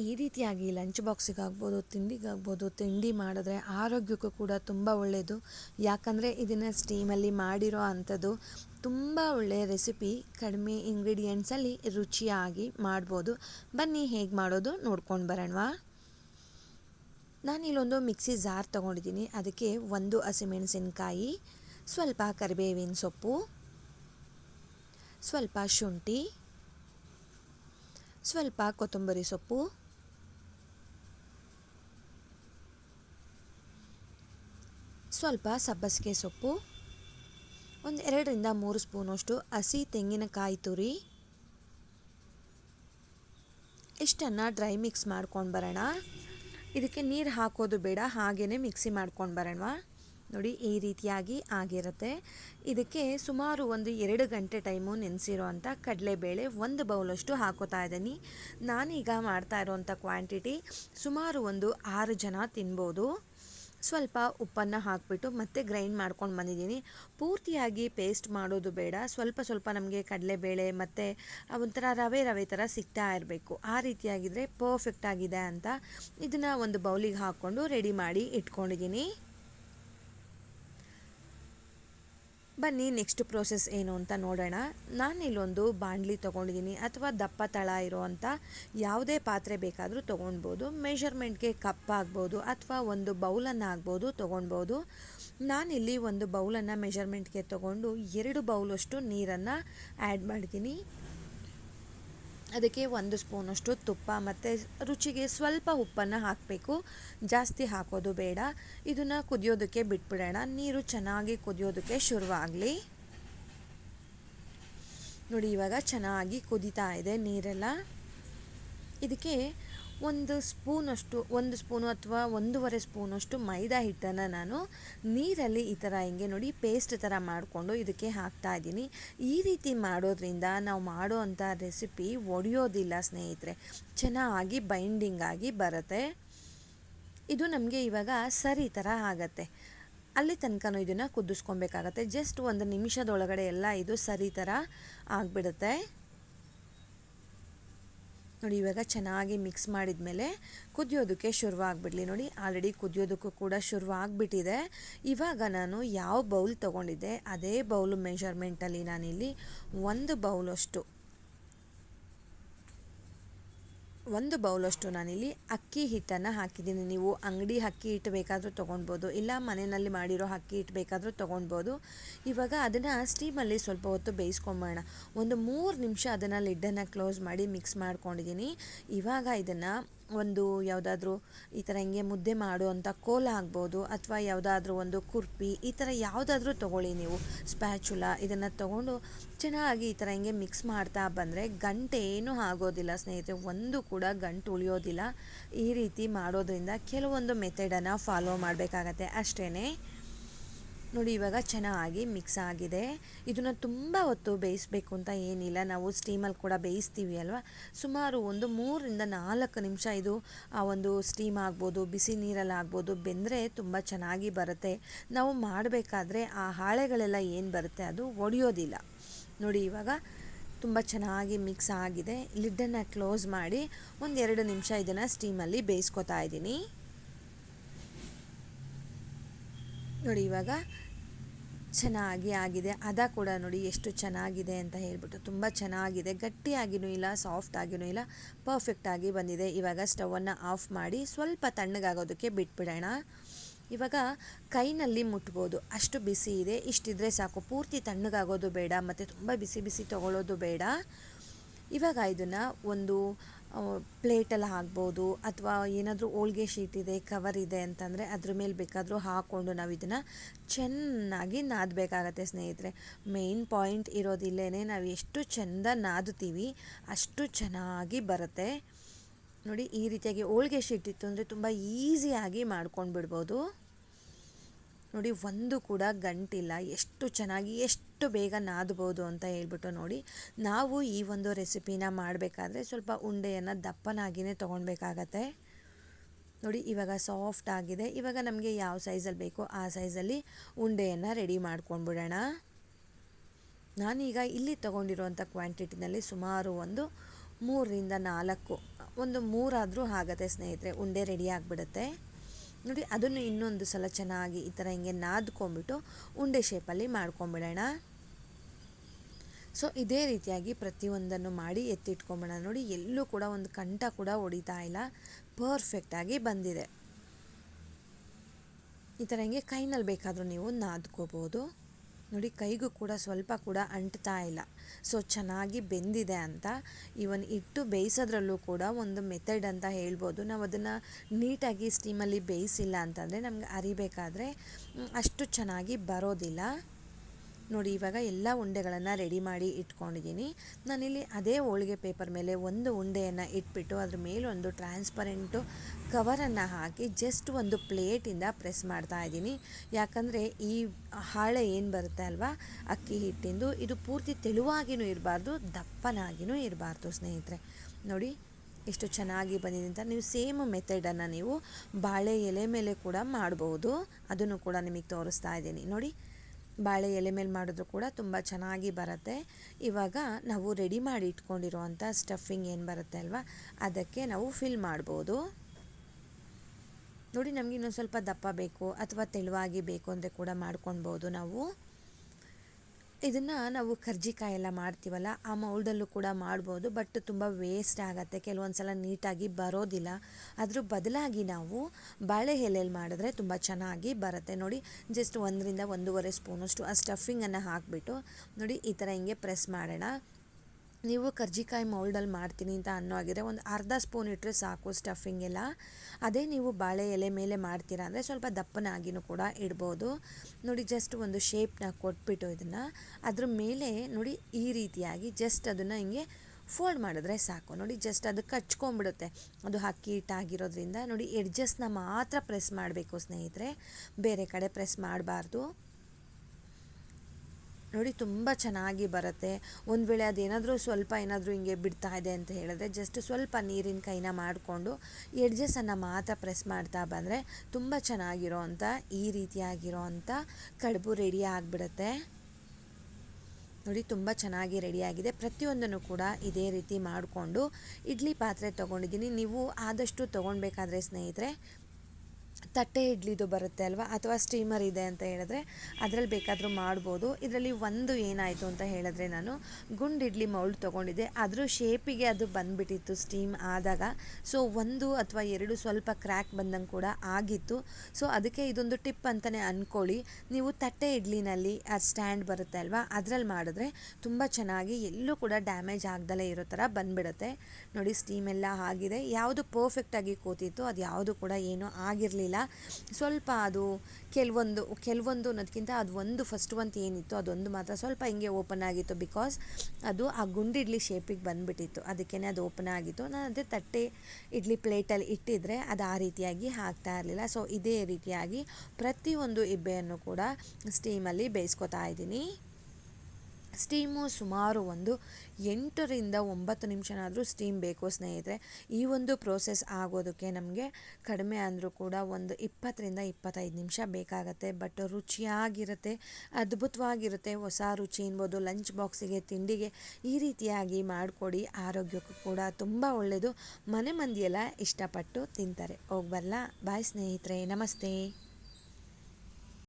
ಈ ರೀತಿಯಾಗಿ ಲಂಚ್ ಬಾಕ್ಸಿಗಾಗ್ಬೋದು ತಿಂಡಿಗಾಗ್ಬೋದು, ತಿಂಡಿ ಮಾಡಿದ್ರೆ ಆರೋಗ್ಯಕ್ಕೂ ಕೂಡ ತುಂಬ ಒಳ್ಳೆಯದು ಯಾಕಂದರೆ ಇದನ್ನು ಸ್ಟೀಮಲ್ಲಿ ಮಾಡಿರೋ ಅಂಥದ್ದು ತುಂಬ ಒಳ್ಳೆಯ ರೆಸಿಪಿ ಕಡಿಮೆ ಇಂಗ್ರೀಡಿಯೆಂಟ್ಸಲ್ಲಿ ರುಚಿಯಾಗಿ ಮಾಡ್ಬೋದು. ಬನ್ನಿ ಹೇಗೆ ಮಾಡೋದು ನೋಡ್ಕೊಂಡು ಬರೋಣವಾ ನಾನಿಲ್ಲೊಂದು ಮಿಕ್ಸಿ ಜಾರ್ ತೊಗೊಂಡಿದ್ದೀನಿ. ಅದಕ್ಕೆ ಒಂದು ಹಸಿಮೆಣಸಿನ್ಕಾಯಿ ಸ್ವಲ್ಪ ಕರಿಬೇವಿನ ಸೊಪ್ಪು, ಸ್ವಲ್ಪ ಶುಂಠಿ, ಸ್ವಲ್ಪ ಕೊತ್ತಂಬರಿ ಸೊಪ್ಪು ಸ್ವಲ್ಪ ಸಬ್ಬಸಿಗೆ ಸೊಪ್ಪು, ಒಂದು ಎರಡರಿಂದ ಮೂರು ಸ್ಪೂನಷ್ಟು ಹಸಿ ತೆಂಗಿನಕಾಯಿ ತುರಿ. ಇಷ್ಟನ್ನು ಡ್ರೈ ಮಿಕ್ಸ್ ಮಾಡ್ಕೊಂಡು ಬರೋಣ. ಇದಕ್ಕೆ ನೀರು ಹಾಕೋದು ಬೇಡ ಹಾಗೇ ಮಿಕ್ಸಿ ಮಾಡ್ಕೊಂಡು ಬರೋಣ ನೋಡಿ, ಈ ರೀತಿಯಾಗಿ ಆಗಿರುತ್ತೆ. ಇದಕ್ಕೆ ಸುಮಾರು ಒಂದು ಎರಡು ಗಂಟೆ ಟೈಮು ನೆನೆಸಿರೋ ಅಂಥ ಕಡಲೆಬೇಳೆ ಒಂದು ಬೌಲಷ್ಟು ಹಾಕೋತಾ ಇದ್ದೀನಿ. ನಾನೀಗ ಮಾಡ್ತಾ ಇರೋವಂಥ ಕ್ವಾಂಟಿಟಿ ಸುಮಾರು ಒಂದು ಆರು ಜನ ತಿನ್ಬೋದು. ಸ್ವಲ್ಪ ಉಪ್ಪನ್ನು ಹಾಕಿಬಿಟ್ಟು ಮತ್ತೆ ಗ್ರೈಂಡ್ ಮಾಡ್ಕೊಂಡು ಬಂದಿದ್ದೀನಿ. ಪೂರ್ತಿಯಾಗಿ ಪೇಸ್ಟ್ ಮಾಡೋದು ಬೇಡ. ಸ್ವಲ್ಪ ಸ್ವಲ್ಪ ನಮಗೆ ಕಡಲೆಬೇಳೆ ಮತ್ತು ಒಂಥರ ರವೆ ರವೆ ಥರ ಸಿಗ್ತಾ ಇರಬೇಕು. ಆ ರೀತಿಯಾಗಿದ್ದರೆ ಪರ್ಫೆಕ್ಟ್ ಆಗಿದೆ ಅಂತ ಇದನ್ನು ಒಂದು ಬೌಲಿಗೆ ಹಾಕ್ಕೊಂಡು ರೆಡಿ ಮಾಡಿ ಇಟ್ಕೊಂಡಿದ್ದೀನಿ. ಬನ್ನಿ ನೆಕ್ಸ್ಟ್ ಪ್ರೋಸೆಸ್ ಏನು ಅಂತ ನೋಡೋಣ. ನಾನು ಇಲ್ಲೊಂದು ಬಾಣಲಿ ತೊಗೊಂಡಿದ್ದೀನಿ ಅಥವಾ ದಪ್ಪ ತಳ ಇರೋವಂಥ ಯಾವುದೇ ಪಾತ್ರೆ ಬೇಕಾದರೂ ತೊಗೊಳ್ಬೋದು ಮೆಷರ್ಮೆಂಟ್ಗೆ ಕಪ್ ಆಗ್ಬೋದು ಅಥವಾ ಒಂದು ಬೌಲನ್ನು ಆಗ್ಬೋದು ತೊಗೊಳ್ಬೋದು ನಾನಿಲ್ಲಿ ಒಂದು ಬೌಲನ್ನು ಮೆಷರ್ಮೆಂಟ್ಗೆ ತೊಗೊಂಡು ಎರಡು ಬೌಲಷ್ಟು ನೀರನ್ನು ಆ್ಯಡ್ ಮಾಡಿದ್ದೀನಿ ಅದಕ್ಕೆ ಒಂದು ಸ್ಪೂನಷ್ಟು ತುಪ್ಪ ಮತ್ತು ರುಚಿಗೆ ಸ್ವಲ್ಪ ಉಪ್ಪನ್ನು ಹಾಕಬೇಕು. ಜಾಸ್ತಿ ಹಾಕೋದು ಬೇಡ. ಇದನ್ನು ಕುದಿಯೋದಕ್ಕೆ ಬಿಟ್ಬಿಡೋಣ. ನೀರು ಚೆನ್ನಾಗಿ ಕುದಿಯೋದಕ್ಕೆ ಶುರುವಾಗಲಿ. ನೋಡಿ, ಇವಾಗ ಚೆನ್ನಾಗಿ ಕುದಿತಾ ಇದೆ ನೀರೆಲ್ಲ. ಇದಕ್ಕೆ ಒಂದು ಸ್ಪೂನಷ್ಟು, ಒಂದು ಸ್ಪೂನು ಅಥವಾ ಒಂದೂವರೆ ಸ್ಪೂನಷ್ಟು ಮೈದಾ ಹಿಟ್ಟನ್ನು ನಾನು ನೀರಲ್ಲಿ ಈ ಥರ ಹಿಂಗೆ ನೋಡಿ ಪೇಸ್ಟ್ ಥರ ಮಾಡಿಕೊಂಡು ಇದಕ್ಕೆ ಹಾಕ್ತಾ ಇದ್ದೀನಿ. ಈ ರೀತಿ ಮಾಡೋದ್ರಿಂದ ನಾವು ಮಾಡೋ ಅಂಥ ರೆಸಿಪಿ ಒಡೆಯೋದಿಲ್ಲ ಸ್ನೇಹಿತರೆ. ಚೆನ್ನಾಗಿ ಬೈಂಡಿಂಗ್ ಆಗಿ ಬರುತ್ತೆ. ಇದು ನಮಗೆ ಇವಾಗ ಸರಿ ಥರ ಆಗತ್ತೆ. ಅಲ್ಲಿ ತನಕನೂ ಇದನ್ನು ಕುದಿಸ್ಕೊಬೇಕಾಗತ್ತೆ. ಜಸ್ಟ್ ಒಂದು ನಿಮಿಷದೊಳಗಡೆ ಎಲ್ಲ ಇದು ಸರಿ ಥರ ಆಗಿಬಿಡುತ್ತೆ. ನೋಡಿ, ಇವಾಗ ಚೆನ್ನಾಗಿ ಮಿಕ್ಸ್ ಮಾಡಿದ ಮೇಲೆ ಕುದಿಯೋದಕ್ಕೆ ಶುರುವಾಗ್ಬಿಡಲಿ ನೋಡಿ ಆಲ್ರೆಡಿ ಕುದಿಯೋದಕ್ಕೂ ಕೂಡ ಶುರುವಾಗ್ಬಿಟ್ಟಿದೆ ಇವಾಗ ನಾನು ಯಾವ ಬೌಲ್ ತೊಗೊಂಡಿದ್ದೆ, ಅದೇ ಬೌಲ್ ಮೆಷರ್ಮೆಂಟಲ್ಲಿ ನಾನಿಲ್ಲಿ ಒಂದು ಬೌಲಷ್ಟು ಒಂದು ಬೌಲಷ್ಟು ನಾನಿಲ್ಲಿ ಅಕ್ಕಿ ಹಿಟ್ಟನ್ನು ಹಾಕಿದ್ದೀನಿ. ನೀವು ಅಂಗಡಿ ಅಕ್ಕಿ ಹಿಟ್ಟು ಬೇಕಾದರೂ ತೊಗೊಳ್ಬೋದು, ಇಲ್ಲ ಮನೆಯಲ್ಲಿ ಮಾಡಿರೋ ಅಕ್ಕಿ ಹಿಟ್ಟು ಬೇಕಾದರೂ ತೊಗೊಳ್ಬೋದು. ಇವಾಗ ಅದನ್ನು ಸ್ಟೀಮಲ್ಲಿ ಸ್ವಲ್ಪ ಹೊತ್ತು ಬೇಯಿಸ್ಕೊಂಬೋಣ ಒಂದು ಮೂರು ನಿಮಿಷ ಅದನ್ನು ಲಿಡ್ಡನ್ನು ಕ್ಲೋಸ್ ಮಾಡಿ ಮಿಕ್ಸ್ ಮಾಡ್ಕೊಂಡಿದ್ದೀನಿ. ಇವಾಗ ಇದನ್ನು ಒಂದು ಯಾವುದಾದ್ರೂ ಈ ಥರ ಹಿಂಗೆ ಮುದ್ದೆ ಮಾಡುವಂಥ ಕೋಲ ಆಗ್ಬೋದು ಅಥವಾ ಯಾವುದಾದ್ರೂ ಒಂದು ಕುರ್ಪಿ ಈ ಥರ ಯಾವುದಾದ್ರೂ ತೊಗೊಳ್ಳಿ ನೀವು. ಸ್ಪ್ಯಾಚುಲ ಇದನ್ನು ತೊಗೊಂಡು ಚೆನ್ನಾಗಿ ಈ ಥರ ಹಿಂಗೆ ಮಿಕ್ಸ್ ಮಾಡ್ತಾ ಬಂದರೆ ಗಂಟೆ ಏನೂ ಆಗೋದಿಲ್ಲ ಸ್ನೇಹಿತರೆ. ಒಂದು ಕೂಡ ಗಂಟು ಉಳಿಯೋದಿಲ್ಲ. ಈ ರೀತಿ ಮಾಡೋದ್ರಿಂದ ಕೆಲವೊಂದು ಮೆಥಡನ್ನು ಫಾಲೋ ಮಾಡಬೇಕಾಗತ್ತೆ. ಅಷ್ಟೇ ನೋಡಿ, ಇವಾಗ ಚೆನ್ನಾಗಿ ಮಿಕ್ಸ್ ಆಗಿದೆ. ಇದನ್ನು ತುಂಬ ಹೊತ್ತು ಬೇಯಿಸಬೇಕು ಅಂತ ಏನಿಲ್ಲ. ನಾವು ಸ್ಟೀಮಲ್ಲಿ ಕೂಡ ಬೇಯಿಸ್ತೀವಿ ಅಲ್ವಾ? ಸುಮಾರು ಒಂದು ಮೂರರಿಂದ ನಾಲ್ಕು ನಿಮಿಷ ಇದು, ಆ ಒಂದು ಸ್ಟೀಮ್ ಆಗ್ಬೋದು, ಬಿಸಿ ನೀರಲ್ಲಿ ಆಗ್ಬೋದು, ಬೆಂದರೆ ತುಂಬ ಚೆನ್ನಾಗಿ ಬರುತ್ತೆ. ನಾವು ಮಾಡಬೇಕಾದ್ರೆ ಆ ಹಾಳೆಗಳೆಲ್ಲ ಏನು ಬರುತ್ತೆ ಅದು ಒಡೆಯೋದಿಲ್ಲ. ನೋಡಿ, ಇವಾಗ ತುಂಬ ಚೆನ್ನಾಗಿ ಮಿಕ್ಸ್ ಆಗಿದೆ. ಲಿಡ್ಡನ್ನು ಕ್ಲೋಸ್ ಮಾಡಿ ಒಂದೆರಡು ನಿಮಿಷ ಇದನ್ನು ಸ್ಟೀಮಲ್ಲಿ ಬೇಯಿಸ್ಕೊತಾ ಇದ್ದೀನಿ. ನೋಡಿ, ಇವಾಗ ಚೆನ್ನಾಗಿ ಆಗಿದೆ. ಅದ ಕೂಡ ನೋಡಿ ಎಷ್ಟು ಚೆನ್ನಾಗಿದೆ ಅಂತ ಹೇಳ್ಬಿಟ್ಟು ತುಂಬ ಚೆನ್ನಾಗಿದೆ. ಗಟ್ಟಿಯಾಗಿನೂ ಇಲ್ಲ ಸಾಫ್ಟ್ ಆಗಿನೂ ಇಲ್ಲ ಪರ್ಫೆಕ್ಟಾಗಿ ಬಂದಿದೆ. ಇವಾಗ ಸ್ಟವನ್ನು ಆಫ್ ಮಾಡಿ ಸ್ವಲ್ಪ ತಣ್ಣಗಾಗೋದಕ್ಕೆ ಬಿಟ್ಬಿಡೋಣ. ಇವಾಗ ಕೈನಲ್ಲಿ ಮುಟ್ಬೋದು. ಅಷ್ಟು ಬಿಸಿ ಇದೆ. ಇಷ್ಟಿದ್ರೆ ಸಾಕು. ಪೂರ್ತಿ ತಣ್ಣಗಾಗೋದು ಬೇಡ. ಮತ್ತು ತುಂಬ ಬಿಸಿ ಬಿಸಿ ತಗೊಳ್ಳೋದು ಬೇಡ. ಇವಾಗ ಇದನ್ನು ಒಂದು ಪ್ಲೇಟಲ್ಲಿ ಹಾಕ್ಬೋದು ಅಥವಾ ಏನಾದರೂ ಹೋಳ್ಗೆ ಶೀಟ್ ಇದೆ ಕವರ್ ಇದೆ ಅಂತಂದರೆ ಅದ್ರ ಮೇಲೆ ಬೇಕಾದರೂ ಹಾಕ್ಕೊಂಡು ನಾವು ಇದನ್ನು ಚೆನ್ನಾಗಿ ನಾದಬೇಕಾಗತ್ತೆ ಸ್ನೇಹಿತರೆ. ಮೇಯ್ನ್ ಪಾಯಿಂಟ್ ಇರೋದಿಲ್ಲೇ ನಾವು ಎಷ್ಟು ಚೆಂದ ನಾದುತ್ತೀವಿ ಅಷ್ಟು ಚೆನ್ನಾಗಿ ಬರುತ್ತೆ. ನೋಡಿ ಈ ರೀತಿಯಾಗಿ ಹೋಳ್ಗೆ ಶೀಟ್ ಇತ್ತು ಅಂದರೆ ತುಂಬ ಈಸಿಯಾಗಿ ಮಾಡ್ಕೊಂಡು ಬಿಡ್ಬೋದು ನೋಡಿ, ಒಂದು ಕೂಡ ಗಂಟಿಲ್ಲ. ಎಷ್ಟು ಚೆನ್ನಾಗಿ, ಎಷ್ಟು ಬೇಗ ನಾದಬಹುದು ಅಂತ ಹೇಳ್ಬಿಟ್ಟು ನೋಡಿ, ನಾವು ಈ ಒಂದು ರೆಸಿಪಿನ ಮಾಡಬೇಕಾದ್ರೆ ಸ್ವಲ್ಪ ಉಂಡೆಯನ್ನು ದಪ್ಪನಾಗಿಯೇ ತೊಗೊಳ್ಬೇಕಾಗತ್ತೆ. ನೋಡಿ, ಇವಾಗ ಸಾಫ್ಟ್ ಆಗಿದೆ. ಇವಾಗ ನಮಗೆ ಯಾವ ಸೈಜಲ್ಲಿ ಬೇಕೋ ಆ ಸೈಜಲ್ಲಿ ಉಂಡೆಯನ್ನು ರೆಡಿ ಮಾಡ್ಕೊಂಡ್ಬಿಡೋಣ. ನಾನೀಗ ಇಲ್ಲಿ ತೊಗೊಂಡಿರುವಂಥ ಕ್ವಾಂಟಿಟಿನಲ್ಲಿ ಸುಮಾರು ಒಂದು ಮೂರರಿಂದ ನಾಲ್ಕು, ಒಂದು ಮೂರಾದರೂ ಆಗುತ್ತೆ ಸ್ನೇಹಿತರೆ, ಉಂಡೆ ರೆಡಿ ಆಗಿಬಿಡುತ್ತೆ. ನೋಡಿ, ಅದನ್ನು ಇನ್ನೊಂದು ಸಲ ಚೆನ್ನಾಗಿ ಈ ಥರ ಹಿಂಗೆ ನಾದ್ಕೊಂಬಿಟ್ಟು ಉಂಡೆ ಶೇಪಲ್ಲಿ ಮಾಡ್ಕೊಂಬಿಡೋಣ. ಸೊ ಇದೇ ರೀತಿಯಾಗಿ ಪ್ರತಿಯೊಂದನ್ನು ಮಾಡಿ ಎತ್ತಿಟ್ಕೊಂಬಿಡೋಣ. ನೋಡಿ, ಎಲ್ಲೂ ಕೂಡ ಒಂದು ಕಂಠ ಕೂಡ ಹೊಡಿತಾ ಇಲ್ಲ. ಪರ್ಫೆಕ್ಟಾಗಿ ಬಂದಿದೆ. ಈ ಥರ ಹಿಂಗೆ ಕೈನಲ್ಲಿ ಬೇಕಾದರೂ ನೀವು ನಾದ್ಕೋಬೋದು. ನೋಡಿ, ಕೈಗೂ ಕೂಡ ಸ್ವಲ್ಪ ಕೂಡ ಅಂಟ್ತಾ ಇಲ್ಲ. ಸೊ ಚೆನ್ನಾಗಿ ಬೆಂದಿದೆ ಅಂತ. ಇವನ್ ಇಟ್ಟು ಬೇಯಿಸೋದ್ರಲ್ಲೂ ಕೂಡ ಒಂದು ಮೆಥಡ್ ಅಂತ ಹೇಳ್ಬೋದು. ನಾವು ಅದನ್ನು ನೀಟಾಗಿ ಸ್ಟೀಮಲ್ಲಿ ಬೇಯಿಸಿಲ್ಲ ಅಂತಂದರೆ ನಮ್ಗೆ ಅರಿಬೇಕಾದ್ರೆ ಅಷ್ಟು ಚೆನ್ನಾಗಿ ಬರೋದಿಲ್ಲ. ನೋಡಿ, ಇವಾಗ ಎಲ್ಲ ಉಂಡೆಗಳನ್ನು ರೆಡಿ ಮಾಡಿ ಇಟ್ಕೊಂಡಿದ್ದೀನಿ. ನಾನಿಲ್ಲಿ ಅದೇ ಹೋಳಿಗೆ ಪೇಪರ್ ಮೇಲೆ ಒಂದು ಉಂಡೆಯನ್ನು ಇಟ್ಬಿಟ್ಟು ಅದ್ರ ಮೇಲೊಂದು ಟ್ರಾನ್ಸ್ಪರೆಂಟು ಕವರನ್ನು ಹಾಕಿ ಜಸ್ಟ್ ಒಂದು ಪ್ಲೇಟಿಂದ ಪ್ರೆಸ್ ಮಾಡ್ತಾ ಇದ್ದೀನಿ. ಯಾಕಂದರೆ ಈ ಹಾಳೆ ಏನು ಬರುತ್ತೆ ಅಲ್ವಾ? ಅಕ್ಕಿ ಹಿಟ್ಟಿಂದು. ಇದು ಪೂರ್ತಿ ತೆಳುವಾಗಿನೂ ಇರಬಾರ್ದು ದಪ್ಪನಾಗಿಯೂ ಇರಬಾರ್ದು ಸ್ನೇಹಿತರೆ. ನೋಡಿ, ಎಷ್ಟು ಚೆನ್ನಾಗಿ ಬಂದಿದೆ ಅಂತ. ನೀವು ಸೇಮ್ ಮೆಥಡನ್ನು ನೀವು ಬಾಳೆ ಎಲೆ ಮೇಲೆ ಕೂಡ ಮಾಡ್ಬೋದು. ಅದನ್ನು ಕೂಡ ನಿಮಗೆ ತೋರಿಸ್ತಾ ಇದ್ದೀನಿ. ನೋಡಿ ಬಾಳೆ ಎಲೆ ಮೇಲೆ ಮಾಡಿದ್ರು ಕೂಡ ತುಂಬ ಚೆನ್ನಾಗಿ ಬರುತ್ತೆ. ಇವಾಗ ನಾವು ರೆಡಿ ಮಾಡಿ ಇಟ್ಕೊಂಡಿರುವಂಥ ಸ್ಟಫಿಂಗ್ ಏನು ಬರುತ್ತೆ ಅಲ್ವಾ? ಅದಕ್ಕೆ ನಾವು ಫಿಲ್ ಮಾಡ್ಬೋದು. ನೋಡಿ ನಮಗೆ ಇನ್ನೊಂದು ಸ್ವಲ್ಪ ದಪ್ಪ ಬೇಕು ಅಥವಾ ತೆಳುವಾಗಿ ಬೇಕು ಅಂದರೆ ಕೂಡ ಮಾಡ್ಕೊಳ್ಬೋದು ನಾವು. ಇದನ್ನು ನಾವು ಕರ್ಜಿಕಾಯಿ ಎಲ್ಲ ಮಾಡ್ತೀವಲ್ಲ, ಆ ಮೌಲ್ಡಲ್ಲೂ ಕೂಡ ಮಾಡ್ಬೋದು ಬಟ್ ತುಂಬ ವೇಸ್ಟ್ ಆಗುತ್ತೆ. ಕೆಲವೊಂದು ಸಲ ನೀಟಾಗಿ ಬರೋದಿಲ್ಲ. ಅದ್ರ ಬದಲಾಗಿ ನಾವು ಬಾಳೆ ಎಲೆಯಲ್ಲಿ ಮಾಡಿದ್ರೆ ತುಂಬ ಚೆನ್ನಾಗಿ ಬರುತ್ತೆ. ನೋಡಿ ಜಸ್ಟ್ ಒಂದರಿಂದ ಒಂದೂವರೆ ಸ್ಪೂನಷ್ಟು ಆ ಸ್ಟಫಿಂಗನ್ನು ಹಾಕಿಬಿಟ್ಟು ನೋಡಿ, ಈ ಥರ ಹಿಂಗೆ ಪ್ರೆಸ್ ಮಾಡೋಣ. ನೀವು ಕರ್ಜಿಕಾಯಿ ಮೌಲ್ಡಲ್ಲಿ ಮಾಡ್ತೀನಿ ಅಂತ ಅನ್ನೋ ಆಗಿದ್ರೆ ಒಂದು ಅರ್ಧ ಸ್ಪೂನ್ ಇಟ್ಟರೆ ಸಾಕು ಸ್ಟಫಿಂಗ್ ಎಲ್ಲ ಅದೇ ನೀವು ಬಾಳೆ ಎಲೆ ಮೇಲೆ ಮಾಡ್ತೀರಾ ಅಂದರೆ ಸ್ವಲ್ಪ ದಪ್ಪನಾಗಿನೂ ಕೂಡ ಇಡ್ಬೋದು. ನೋಡಿ ಜಸ್ಟ್ ಒಂದು ಶೇಪ್ನ ಕೊಟ್ಬಿಟ್ಟು ಇದನ್ನು. ಅದ್ರ ಮೇಲೆ ನೋಡಿ, ಈ ರೀತಿಯಾಗಿ ಜಸ್ಟ್ ಅದನ್ನು ಹಿಂಗೆ ಫೋಲ್ಡ್ ಮಾಡಿದ್ರೆ ಸಾಕು. ನೋಡಿ ಜಸ್ಟ್ ಅದು ಕಚ್ಕೊಂಬಿಡುತ್ತೆ ಅದು ಅಕ್ಕಿ ಹಿಟ್ಟಾಗಿರೋದ್ರಿಂದ ನೋಡಿ ಎಡ್ಜಸ್ಟ್ನ ಮಾತ್ರ ಪ್ರೆಸ್ ಮಾಡಬೇಕು ಸ್ನೇಹಿತರೆ. ಬೇರೆ ಕಡೆ ಪ್ರೆಸ್ ಮಾಡಬಾರ್ದು. ನೋಡಿ, ತುಂಬ ಚೆನ್ನಾಗಿ ಬರುತ್ತೆ. ಒಂದು ವೇಳೆ ಅದೇನಾದರೂ ಸ್ವಲ್ಪ ಏನಾದರೂ ಹಿಂಗೆ ಬಿಡ್ತಾ ಇದೆ ಅಂತ ಹೇಳಿದ್ರೆ ಜಸ್ಟ್ ಸ್ವಲ್ಪ ನೀರಿನ ಕೈನ ಮಾಡಿಕೊಂಡು ಎಡ್ಜಸ್ಸನ್ನು ಮಾತ್ರ ಪ್ರೆಸ್ ಮಾಡ್ತಾ ಬಂದರೆ ತುಂಬ ಚೆನ್ನಾಗಿರೋ ಅಂಥ ಈ ರೀತಿಯಾಗಿರೋ ಅಂಥ ಕಡುಬು ರೆಡಿ ಆಗಿಬಿಡುತ್ತೆ. ನೋಡಿ, ತುಂಬ ಚೆನ್ನಾಗಿ ರೆಡಿಯಾಗಿದೆ ಪ್ರತಿಯೊಂದನ್ನು ಕೂಡ ಇದೇ ರೀತಿ ಮಾಡಿಕೊಂಡು ಇಡ್ಲಿ ಪಾತ್ರೆ ತೊಗೊಂಡಿದ್ದೀನಿ. ನೀವು ಆದಷ್ಟು ತೊಗೊಳ್ಬೇಕಾದ್ರೆ ಸ್ನೇಹಿತರೆ ತಟ್ಟೆ ಇಡ್ಲಿದು ಬರುತ್ತೆ ಅಲ್ವಾ? ಅಥವಾ ಸ್ಟೀಮರ್ ಇದೆ ಅಂತ ಹೇಳಿದ್ರೆ ಅದರಲ್ಲಿ ಬೇಕಾದರೂ ಮಾಡ್ಬೋದು. ಇದರಲ್ಲಿ ಒಂದು ಏನಾಯಿತು ಅಂತ ಹೇಳಿದ್ರೆ ನಾನು ಗುಂಡು ಇಡ್ಲಿ ಮೌಲ್ಡ್ ತೊಗೊಂಡಿದ್ದೆ. ಅದ್ರ ಶೇಪಿಗೆ ಅದು ಬಂದುಬಿಟ್ಟಿತ್ತು ಸ್ಟೀಮ್ ಆದಾಗ. ಸೊ ಒಂದು ಅಥವಾ ಎರಡು ಸ್ವಲ್ಪ ಕ್ರ್ಯಾಕ್ ಬಂದಂಗೆ ಕೂಡ ಆಗಿತ್ತು. ಸೊ ಅದಕ್ಕೆ ಇದೊಂದು ಟಿಪ್ ಅಂತಲೇ ಅಂದ್ಕೊಳ್ಳಿ ನೀವು ತಟ್ಟೆ ಇಡ್ಲಿನಲ್ಲಿ ಆ ಸ್ಟ್ಯಾಂಡ್ ಬರುತ್ತೆ ಅಲ್ವಾ? ಅದರಲ್ಲಿ ಮಾಡಿದ್ರೆ ತುಂಬ ಚೆನ್ನಾಗಿ ಎಲ್ಲೂ ಕೂಡ ಡ್ಯಾಮೇಜ್ ಆಗ್ದಲೇ ಇರೋ ಥರ ಬಂದುಬಿಡುತ್ತೆ. ನೋಡಿ ಸ್ಟೀಮ್ ಎಲ್ಲ ಆಗಿದೆ. ಯಾವುದು ಪರ್ಫೆಕ್ಟಾಗಿ ಕೂತಿತ್ತು ಅದು ಯಾವುದು ಕೂಡ ಏನೂ ಆಗಿರಲಿಲ್ಲ. ಸ್ವಲ್ಪ ಅದು ಕೆಲವೊಂದು ಕೆಲವೊಂದು ಅನ್ನೋದಕ್ಕಿಂತ ಅದು ಒಂದು ಫಸ್ಟ್ ಒಂದು ಏನಿತ್ತು ಅದೊಂದು ಮಾತ್ರ ಸ್ವಲ್ಪ ಹಿಂಗೆ ಓಪನ್ ಆಗಿತ್ತು ಬಿಕಾಸ್ ಅದು ಆ ಗುಂಡು ಇಡ್ಲಿ ಶೇಪಿಗೆ ಬಂದುಬಿಟ್ಟಿತ್ತು. ಅದಕ್ಕೇ ಅದು ಓಪನ್ ಆಗಿತ್ತು. ನಾನು ಅದೇ ತಟ್ಟೆ ಇಡ್ಲಿ ಪ್ಲೇಟಲ್ಲಿ ಇಟ್ಟಿದ್ರೆ ಅದು ಆ ರೀತಿಯಾಗಿ ಹಾಕ್ತಾ ಇರಲಿಲ್ಲ. ಸೊ ಇದೇ ರೀತಿಯಾಗಿ ಪ್ರತಿಯೊಂದು ಇಬ್ಬೆಯನ್ನು ಕೂಡ ಸ್ಟೀಮಲ್ಲಿ ಬೇಯಿಸ್ಕೊತಾ ಇದ್ದೀನಿ. ಸ್ಟೀಮು ಸುಮಾರು ಒಂದು ಎಂಟರಿಂದ ಒಂಬತ್ತು ನಿಮಿಷನಾದರೂ ಸ್ಟೀಮ್ ಬೇಕು ಸ್ನೇಹಿತರೆ. ಈ ಒಂದು ಪ್ರೋಸೆಸ್ ಆಗೋದಕ್ಕೆ ನಮಗೆ ಕಡಿಮೆ ಅಂದರೂ ಕೂಡ ಒಂದು ಇಪ್ಪತ್ತರಿಂದ ಇಪ್ಪತ್ತೈದು ನಿಮಿಷ ಬೇಕಾಗತ್ತೆ. ಬಟ್ ರುಚಿಯಾಗಿರುತ್ತೆ, ಅದ್ಭುತವಾಗಿರುತ್ತೆ, ಹೊಸ ರುಚಿ ಅನ್ಬೋದು ಲಂಚ್ ಬಾಕ್ಸಿಗೆ ತಿಂಡಿಗೆ ಈ ರೀತಿಯಾಗಿ ಮಾಡಿಕೊಡಿ. ಆರೋಗ್ಯಕ್ಕೂ ಕೂಡ ತುಂಬ ಒಳ್ಳೆಯದು ಮನೆ ಮಂದಿಯೆಲ್ಲ ಇಷ್ಟಪಟ್ಟು ತಿಂತಾರೆ. ಹೋಗ್ಬರಲ್ಲ ಬಾಯ್ ಸ್ನೇಹಿತರೆ. ನಮಸ್ತೆ.